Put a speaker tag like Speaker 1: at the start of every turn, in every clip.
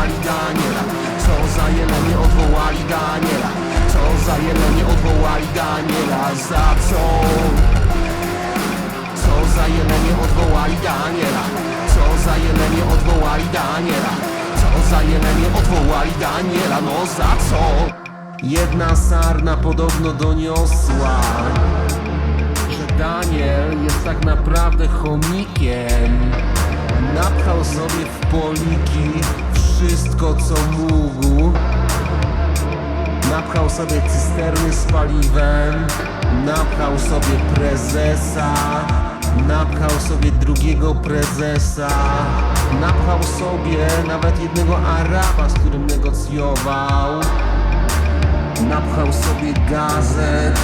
Speaker 1: odwołali Daniela. Co za jelenie odwołali Daniela. Co za jelenie odwołali Daniela. Za co? Co za jelenie odwołali Daniela. Co za jelenie odwołali Daniela. Co za jelenie odwołali Daniela. No za co? Jedna sarna podobno doniosła Że Daniel jest tak naprawdę chomikiem. Napchał sobie w poliki wszystko co mógł. Napchał sobie cysterny z paliwem Napchał sobie prezesa Napchał sobie drugiego prezesa Napchał sobie nawet jednego Araba, z którym negocjował. Napchał sobie gazet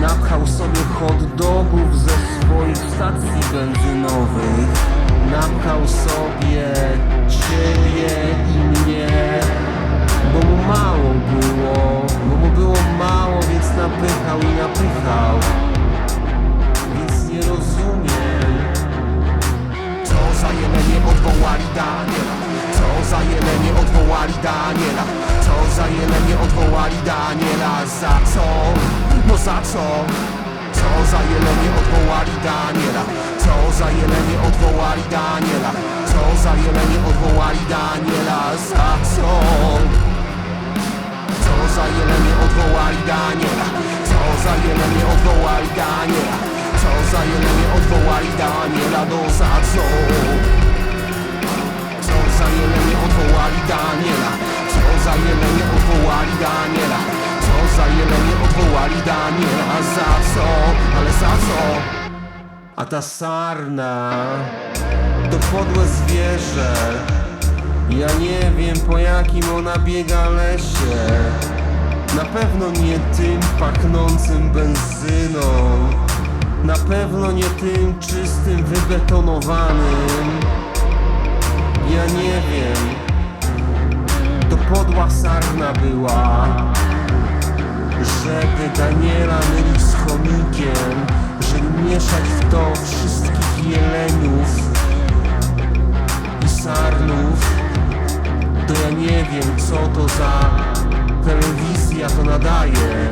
Speaker 1: Napchał sobie hot dogów ze swoich stacji benzynowych. Napchał sobie Daniela. Co za jelenie odwołali Daniela. Co za jelenie odwołali Daniela. Za co? No za co? Co za jelenie odwołali Daniela. Co za jelenie odwołali Daniela. Co za jelenie odwołali Daniela. Za co? Co za jelenie odwołali Daniela. Co za jelenie odwołali Daniela. Co za jelenie odwołali Daniela. No za co? Za jelenie odwołali Daniela. Co za jelenie odwołali Daniela? Co za jelenie odwołali Daniela? Za co? Ale za co? A ta sarna To podłe zwierzę. Ja nie wiem po jakim ona biega lesie. Na pewno nie tym pachnącym benzyną. Na pewno nie tym czystym, wybetonowanym była, żeby Daniela mylić z chomikiem, żeby mieszać w to wszystkich jeleniów i sarnów. To ja nie wiem, co to za telewizja to nadaje.